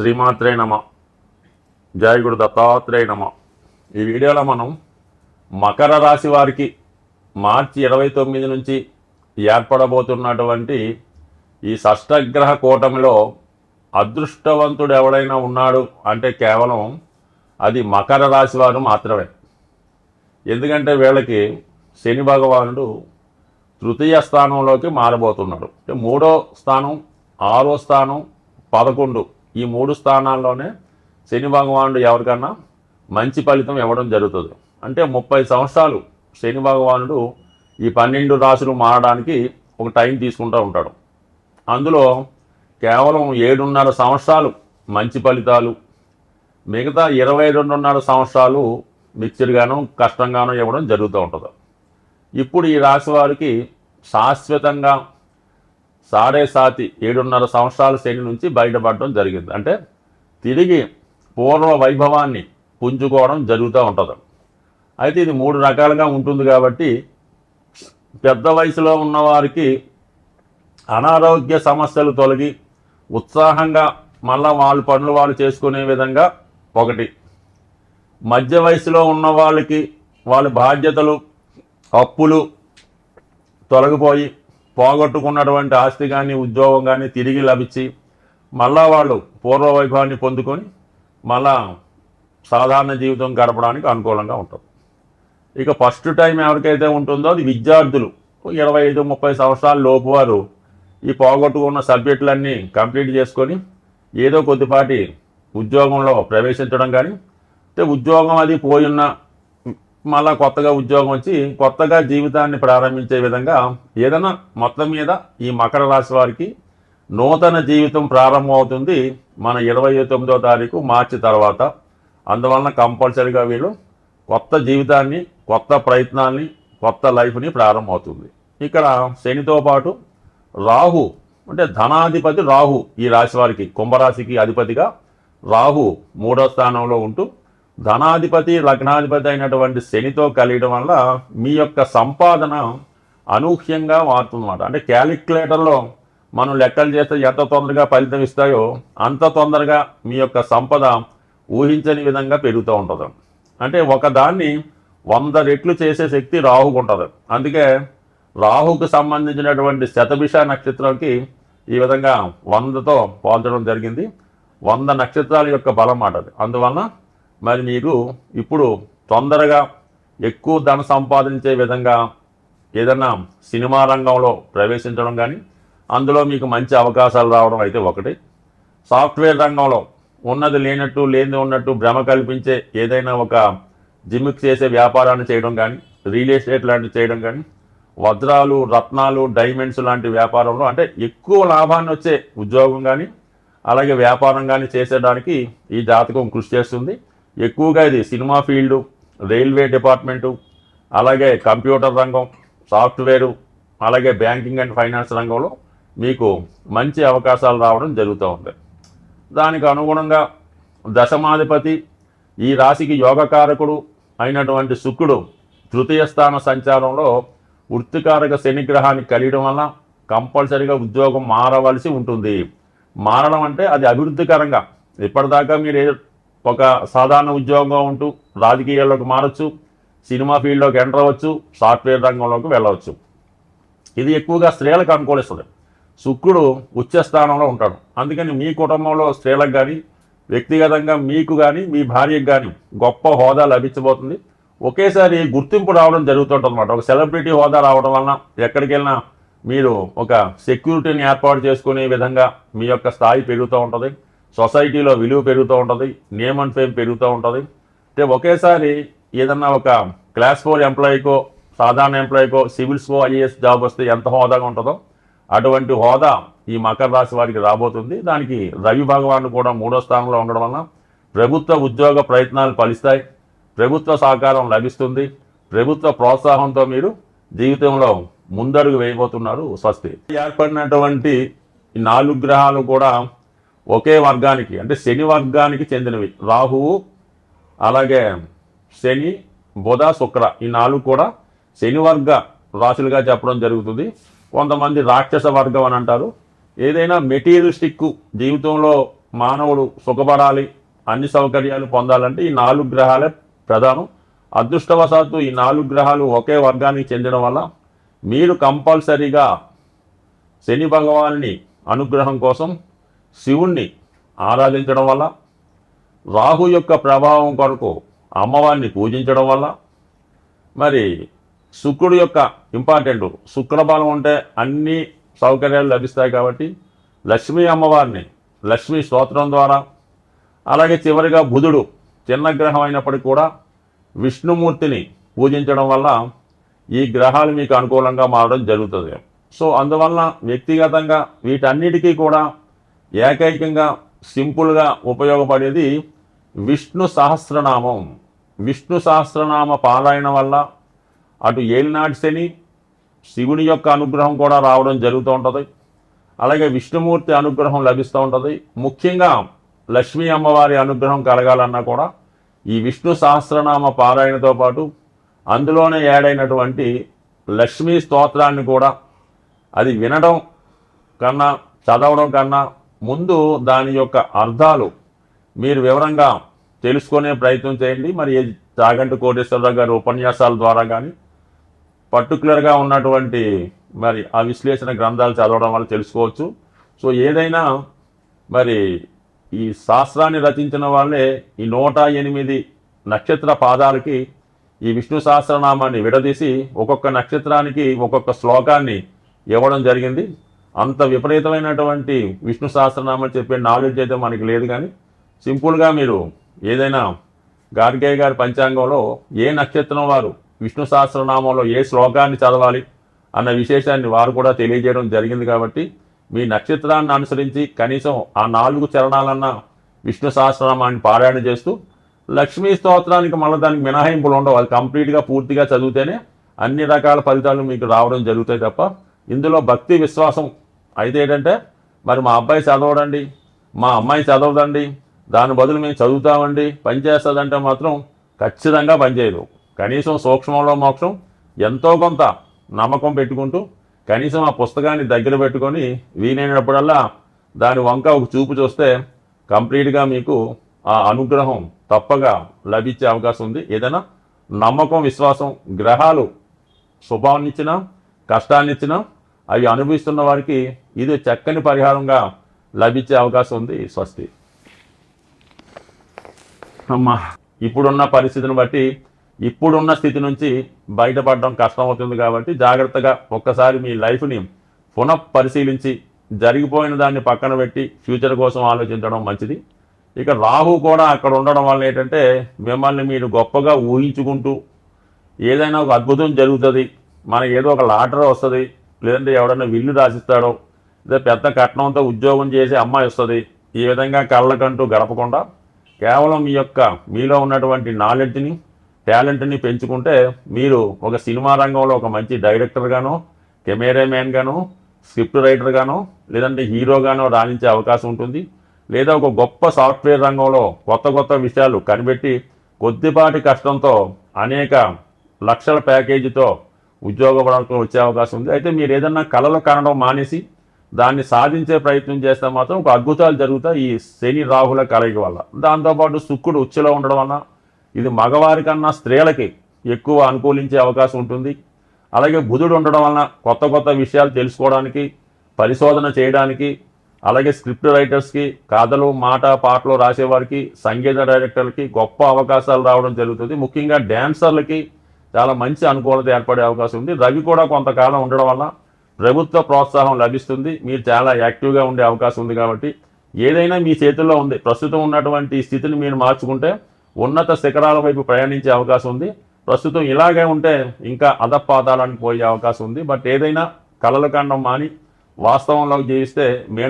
శ్రీమాత్రే నమ. జయ గురు దత్తాత్రేయ నమ. ఈ వీడియోలో మనం మకర రాశి వారికి మార్చి ఇరవై తొమ్మిది నుంచి ఏర్పడబోతున్నటువంటి ఈ షష్టగ్రహ కూటమిలో అదృష్టవంతుడు ఎవడైనా ఉన్నాడు అంటే కేవలం అది మకర రాశి వారు మాత్రమే. ఎందుకంటే వీళ్ళకి శని భగవానుడు తృతీయ స్థానంలోకి మారబోతున్నాడు. అంటే మూడో స్థానం ఆరో స్థానం పదకొండు. ఈ మూడు స్థానాల్లోనే శని భగవానుడు ఎవరికన్నా మంచి ఫలితం ఇవ్వడం జరుగుతుంది. అంటే ముప్పై సంవత్సరాలు శని భగవానుడు ఈ పన్నెండు రాశులు మారడానికి ఒక టైం తీసుకుంటూ ఉంటాడు. అందులో కేవలం ఏడున్నర సంవత్సరాలు మంచి ఫలితాలు మిగతా ఇరవై రెండున్నర సంవత్సరాలు మిక్చర్గాను కష్టంగాను ఇవ్వడం జరుగుతూ ఉంటుంది. ఇప్పుడు ఈ రాశి వారికి శాశ్వతంగా సాడే సాతి ఏడున్నర సంవత్సరాల శ్రేణి నుంచి బయటపడడం జరిగింది. అంటే తిరిగి పూర్వ వైభవాన్ని పుంజుకోవడం జరుగుతూ ఉంటుంది. అయితే ఇది మూడు రకాలుగా ఉంటుంది కాబట్టి పెద్ద వయసులో ఉన్నవారికి అనారోగ్య సమస్యలు తొలగి ఉత్సాహంగా మళ్ళా వాళ్ళ పనులు వాళ్ళు చేసుకునే విధంగా ఒకటి. మధ్య వయసులో ఉన్న వాళ్ళకి వాళ్ళ బాధ్యతలు అప్పులు తొలగిపోయి పోగొట్టుకున్నటువంటి ఆస్తి కానీ ఉద్యోగం కానీ తిరిగి లభించి మళ్ళా వాళ్ళు పూర్వ వైభవాన్ని పొందుకొని మళ్ళా సాధారణ జీవితం గడపడానికి అనుకూలంగా ఉంటుంది ఇక ఫస్ట్ టైం ఎవరికైతే ఉంటుందో అది విద్యార్థులు. ఇరవై ఐదు ముప్పై సంవత్సరాల లోపు వారు ఈ పోగొట్టుకున్న సబ్జెక్టులన్నీ కంప్లీట్ చేసుకొని ఏదో కొద్దిపాటి ఉద్యోగంలో ప్రవేశించడం కానీ అంటే ఉద్యోగం అది పోయున్న మళ్ళా కొత్తగా ఉద్యోగం వచ్చి కొత్తగా జీవితాన్ని ప్రారంభించే విధంగా ఏదైనా మొత్తం మీద ఈ మకర రాశి వారికి నూతన జీవితం ప్రారంభమవుతుంది మన ఇరవై తొమ్మిదో తారీఖు మార్చి తర్వాత. అందువలన కంపల్సరీగా వీళ్ళు కొత్త జీవితాన్ని కొత్త ప్రయత్నాన్ని కొత్త లైఫ్ని ప్రారంభమవుతుంది ఇక్కడ శనితో పాటు రాహు అంటే ధనాధిపతి రాహు ఈ రాశి వారికి కుంభరాశికి అధిపతిగా రాహు మూడో స్థానంలో ఉంటూ ధనాధిపతి లగ్నాధిపతి అయినటువంటి శనితో కలియడం వల్ల మీ యొక్క సంపాదన అనూహ్యంగా మారుతుందన్నమాట. అంటే క్యాలిక్యులేటర్లో మనం లెక్కలు చేస్తే ఎంత తొందరగా ఫలితం ఇస్తాయో అంత తొందరగా మీ యొక్క సంపద ఊహించని విధంగా పెరుగుతూ ఉంటుంది. అంటే ఒకదాన్ని వంద రెట్లు చేసే శక్తి రాహుకు ఉంటుంది. అందుకే రాహుకు సంబంధించినటువంటి శతభిష నక్షత్రంకి ఈ విధంగా వందతో పోల్చడం జరిగింది. వంద నక్షత్రాల యొక్క బలం మాట అందువల్ల అందువలన మరి మీరు ఇప్పుడు తొందరగా ఎక్కువ ధన సంపాదించే విధంగా ఏదైనా సినిమా రంగంలో ప్రవేశించడం కానీ అందులో మీకు మంచి అవకాశాలు రావడం అయితే ఒకటి. సాఫ్ట్వేర్ రంగంలో ఉన్నది లేనట్టు లేనిది ఉన్నట్టు భ్రమ కల్పించే ఏదైనా ఒక జిమ్మిక్ చేసే వ్యాపారాన్ని చేయడం కానీ రియల్ ఎస్టేట్ లాంటివి చేయడం కానీ వజ్రాలు రత్నాలు డైమండ్స్ లాంటి వ్యాపారంలో అంటే ఎక్కువ లాభాన్ని వచ్చే ఉద్యోగం కానీ అలాగే వ్యాపారం కానీ చేసేయడానికి ఈ జాతకం కృషి చేస్తుంది. ఎక్కువగా ఇది సినిమా ఫీల్డు రైల్వే డిపార్ట్మెంటు అలాగే కంప్యూటర్ రంగం సాఫ్ట్వేరు అలాగే బ్యాంకింగ్ అండ్ ఫైనాన్స్ రంగంలో మీకు మంచి అవకాశాలు రావడం జరుగుతూ ఉంది. దానికి అనుగుణంగా దశమాధిపతి ఈ రాశికి యోగకారకుడు అయినటువంటి శుక్రుడు తృతీయ స్థాన సంచారంలో వృత్తికారక శనిగ్రహాన్ని కలియడం వల్ల కంపల్సరీగా ఉద్యోగం మారవలసి ఉంటుంది. మారడం అంటే అది అభివృద్ధికరంగా. ఇప్పటిదాకా మీరు ఒక సాధారణ ఉద్యోగంగా ఉంటూ రాజకీయాల్లోకి మారచ్చు సినిమా ఫీల్డ్లోకి ఎంటర్ అవ్వచ్చు సాఫ్ట్వేర్ రంగంలోకి వెళ్ళవచ్చు. ఇది ఎక్కువగా స్త్రీలకు అనుకూలిస్తుంది. శుక్రుడు ఉచ్చ స్థానంలో ఉంటాడు. అందుకని మీ కుటుంబంలో స్త్రీలకు కానీ వ్యక్తిగతంగా మీకు కానీ మీ భార్యకు కానీ గొప్ప హోదా లభించబోతుంది. ఒకేసారి గుర్తింపు రావడం జరుగుతుంటుంది ఒక సెలబ్రిటీ హోదా రావడం వలన ఎక్కడికి వెళ్ళినా మీరు ఒక సెక్యూరిటీని ఏర్పాటు చేసుకునే విధంగా మీ యొక్క స్థాయి పెరుగుతూ ఉంటుంది. సొసైటీలో విలువ పెరుగుతూ ఉంటుంది నేమ్ అండ్ ఫేమ్ పెరుగుతూ ఉంటుంది. అంటే ఒకేసారి ఏదన్నా ఒక క్లాస్ ఫోర్ ఎంప్లాయీకో సాధారణ ఎంప్లాయీకో సివిల్స్కో ఐఏఎస్ జాబ్ వస్తే ఎంత హోదాగా ఉంటుందో అటువంటి హోదా ఈ మకర రాశి వారికి రాబోతుంది. దానికి రవి భగవాన్ కూడా మూడో స్థానంలో ఉండడం వలన ప్రభుత్వ ఉద్యోగ ప్రయత్నాలు ఫలిస్తాయి. ప్రభుత్వ సహకారం లభిస్తుంది. ప్రభుత్వ ప్రోత్సాహంతో మీరు జీవితంలో ముందడుగు వేయబోతున్నారు స్వస్తి. ఏర్పడినటువంటి నాలుగు గ్రహాలు కూడా ఒకే వర్గానికి అంటే శని వర్గానికి చెందినవి. రాహువు అలాగే శని బుధ శుక్ర ఈ నాలుగు కూడా శని వర్గ రాశులుగా చెప్పడం జరుగుతుంది. కొంతమంది రాక్షస వర్గం అని అంటారు. ఏదైనా మెటీరియలిస్టిక్ జీవితంలో మానవుడు సుఖపడాలి అన్ని సౌకర్యాలు పొందాలంటే ఈ నాలుగు గ్రహాలే ప్రధానం. అదృష్టవశాత్తు ఈ నాలుగు గ్రహాలు ఒకే వర్గానికి చెందడం వల్ల మీరు కంపల్సరీగా శని భగవాన్ని అనుగ్రహం కోసం శివుణ్ణి ఆరాధించడం వల్ల రాహు యొక్క ప్రభావం కొరకు అమ్మవారిని పూజించడం వల్ల మరి శుక్రుడు యొక్క ఇంపార్టెంట్ శుక్రబలం ఉంటే అన్ని సౌకర్యాలు లభిస్తాయి కాబట్టి లక్ష్మీ అమ్మవారిని లక్ష్మీ స్తోత్రం ద్వారా అలాగే చివరిగా బుధుడు చిన్న గ్రహం అయినప్పటికీ కూడా విష్ణుమూర్తిని పూజించడం వల్ల ఈ గ్రహాలు మీకు అనుకూలంగా మారడం జరుగుతుంది. సో అందువల్ల వ్యక్తిగతంగా వీటన్నిటికీ కూడా ఏకైకంగా సింపుల్గా ఉపయోగపడేది విష్ణు సహస్రనామం. విష్ణు సహస్రనామ పారాయణ వల్ల అటు ఏలినాటి శని శివుని యొక్క అనుగ్రహం కూడా రావడం జరుగుతూ ఉంటుంది. అలాగే విష్ణుమూర్తి అనుగ్రహం లభిస్తూ ఉంటుంది. ముఖ్యంగా లక్ష్మీ అమ్మవారి అనుగ్రహం కలగాలన్నా కూడా ఈ విష్ణు సహస్రనామ పారాయణతో పాటు అందులోనే యాడైనటువంటి లక్ష్మీ స్తోత్రాన్ని కూడా అది వినడం కన్నా చదవడం కన్నా ముందు దాని యొక్క అర్థాలు మీరు వివరంగా తెలుసుకునే ప్రయత్నం చేయండి. మరి ఏ చాగంటి కోటేశ్వరరావు గారి ఉపన్యాసాల ద్వారా కానీ పర్టికులర్గా ఉన్నటువంటి మరి ఆ విశ్లేషణ గ్రంథాలు చదవడం వల్ల తెలుసుకోవచ్చు. సో ఏదైనా మరి ఈ శాస్త్రాన్ని రచించిన వాళ్ళే ఈ నూట ఎనిమిది నక్షత్ర పాదాలకి ఈ విష్ణు సహస్రనామాన్ని విడదీసి ఒక్కొక్క నక్షత్రానికి ఒక్కొక్క శ్లోకాన్ని ఇవ్వడం జరిగింది. అంత విపరీతమైనటువంటి విష్ణు సహస్రనామం చెప్పే నాలెడ్జ్ అయితే మనకి లేదు కానీ సింపుల్గా మీరు ఏదైనా గార్గే గారి పంచాంగంలో ఏ నక్షత్రం వారు విష్ణు సహస్రనామంలో ఏ శ్లోకాన్ని చదవాలి అన్న విశేషాన్ని వారు కూడా తెలియజేయడం జరిగింది కాబట్టి మీ నక్షత్రాన్ని అనుసరించి కనీసం ఆ నాలుగు చరణాలన్న విష్ణు సహస్రనామాన్ని పారాయణ చేస్తూ లక్ష్మీ స్తోత్రానికి మళ్ళీ దానికి మినహాయింపులు ఉండవు. అది కంప్లీట్గా పూర్తిగా చదివితేనే అన్ని రకాల ఫలితాలు మీకు రావడం జరుగుతాయి తప్ప ఇందులో భక్తి విశ్వాసం అయితే ఏంటంటే మరి మా అబ్బాయి చదవడండి మా అమ్మాయి చదవదండి దాని బదులు మేము చదువుతామండి పనిచేస్తుందంటే మాత్రం ఖచ్చితంగా పనిచేయదు కనీసం సూక్ష్మంలో మోక్షం ఎంతో కొంత నమ్మకం పెట్టుకుంటూ కనీసం ఆ పుస్తకాన్ని దగ్గర పెట్టుకొని వీలైనప్పుడల్లా దాని వంక ఒక చూపు చూస్తే కంప్లీట్గా మీకు ఆ అనుగ్రహం తప్పగా లభించే అవకాశం ఉంది. ఏదైనా నమ్మకం విశ్వాసం గ్రహాలు శుభాన్నిచ్చినా కష్టాన్నిచ్చినా అవి అనుభవిస్తున్న వారికి ఇది చక్కని పరిహారంగా లభించే అవకాశం ఉంది స్వస్తి. అమ్మా ఇప్పుడున్న పరిస్థితిని బట్టి ఇప్పుడున్న స్థితి నుంచి బయటపడడం కష్టం అవుతుంది కాబట్టి జాగ్రత్తగా ఒక్కసారి మీ లైఫ్ని పునః పరిశీలించి జరిగిపోయిన దాన్ని పక్కన పెట్టి ఫ్యూచర్ కోసం ఆలోచించడం మంచిది. ఇక రాహు కూడా అక్కడ ఉండడం వల్ల ఏంటంటే మిమ్మల్ని మీరు గొప్పగా ఊహించుకుంటూ ఏదైనా ఒక అద్భుతం జరుగుతుంది మనకి ఏదో ఒక లాటరీ వస్తుంది లేదంటే ఎవడన్నా విల్లు రాసిస్తాడో లేదా పెద్ద కట్నంతో ఉద్యోగం చేసే అమ్మాయి వస్తుంది ఈ విధంగా కళ్ళకంటూ గడపకుండా కేవలం మీ యొక్క మీలో ఉన్నటువంటి నాలెడ్జ్ని టాలెంట్ని పెంచుకుంటే మీరు ఒక సినిమా రంగంలో ఒక మంచి డైరెక్టర్గానో కెమెరామ్యాన్గానో స్క్రిప్ట్ రైటర్గానో లేదంటే హీరోగానో రాణించే అవకాశం ఉంటుంది. లేదా ఒక గొప్ప సాఫ్ట్వేర్ రంగంలో కొత్త కొత్త విషయాలు కనిపెట్టి కొద్దిపాటి కష్టంతో అనేక లక్షల ప్యాకేజీతో ఉద్యోగపడానికి వచ్చే అవకాశం ఉంది. అయితే మీరు ఏదన్నా కళలు కనడం మానేసి దాన్ని సాధించే ప్రయత్నం చేస్తే మాత్రం ఒక అద్భుతాలు జరుగుతాయి ఈ శని రాహుల కలయిక వల్ల. దాంతోపాటు శుక్రుడు ఉచ్చులో ఉండడం వల్ల ఇది మగవారి కన్నా స్త్రీలకి ఎక్కువ అనుకూలించే అవకాశం ఉంటుంది. అలాగే బుధుడు ఉండడం వలన కొత్త కొత్త విషయాలు తెలుసుకోవడానికి పరిశోధన చేయడానికి అలాగే స్క్రిప్ట్ రైటర్స్కి కథలు మాట పాటలు రాసేవారికి సంగీత డైరెక్టర్లకి గొప్ప అవకాశాలు రావడం జరుగుతుంది. ముఖ్యంగా డ్యాన్సర్లకి చాలా మంచి అనుకూలత ఏర్పడే అవకాశం ఉంది. రవి కూడా కొంతకాలం ఉండడం వల్ల ప్రభుత్వ ప్రోత్సాహం లభిస్తుంది. మీరు చాలా యాక్టివ్గా ఉండే అవకాశం ఉంది కాబట్టి ఏదైనా మీ చేతుల్లో ఉంది. ప్రస్తుతం ఉన్నటువంటి స్థితిని మీరు మార్చుకుంటే ఉన్నత శిఖరాల వైపు ప్రయాణించే అవకాశం ఉంది. ప్రస్తుతం ఇలాగే ఉంటే ఇంకా అధపాతాళానికి పోయే అవకాశం ఉంది. బట్ ఏదైనా కలలు కండం మాని వాస్తవంలోకి జీవిస్తే మేన